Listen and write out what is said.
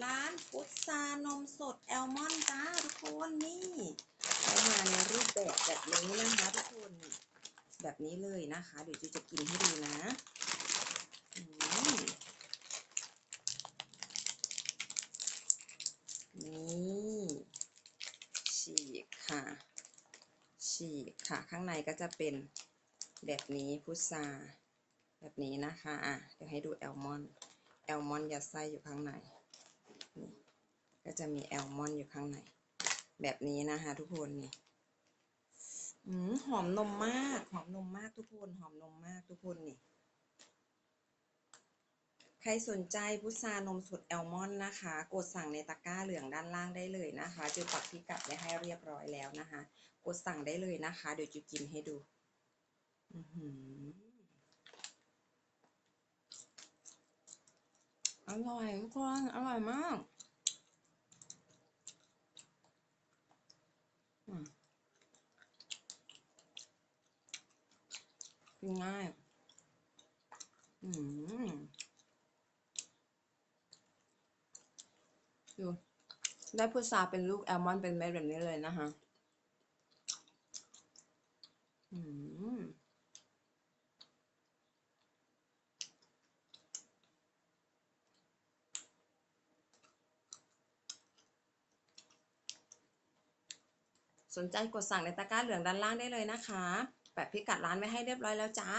ร้านพุทรานมสดแอลมอนจ้าทุกคนนี่เขามาในรูปแบบแบบนี้นะคะทุกคนนี่แบบนี้เลยนะคะ เดี๋ยวจูจะกินให้ดูนะนี่ฉีกค่ะ ฉีกค่ะ ข้างในก็จะเป็นแบบนี้พุทราแบบนี้นะคะ อะ เดี๋ยวให้ดูแอลมอน แอลมอนยัดไส้อยู่ข้างใน นี่ก็จะมีแอลมอนด์อยู่ข้างใน แบบนี้นะคะทุกคนนี่อืมหอมนมมาก หอมนมมากทุกคน หอมนมมากทุกคนนี่ ใครสนใจพุทรานมสดแอลมอนด์นะคะ กดสั่งในตะกร้าเหลืองด้านล่างได้เลยนะคะจูปักพิกัดไว้ให้เรียบร้อยแล้วนะคะ กดสั่งได้เลยนะคะ เดี๋ยวจูกินให้ดู อือหือ อร่อยทุกคน อร่อยมากอืมกินง่าย อืมดูได้พุทราเป็นลูกแอลมอนเป็นเม็ดแบบนี้เลยนะคะ อืม สนใจกดสั่งในตะกร้าเหลืองด้านล่างได้เลยนะคะ แปะพิกัดร้านไว้ให้เรียบร้อยแล้วจ้า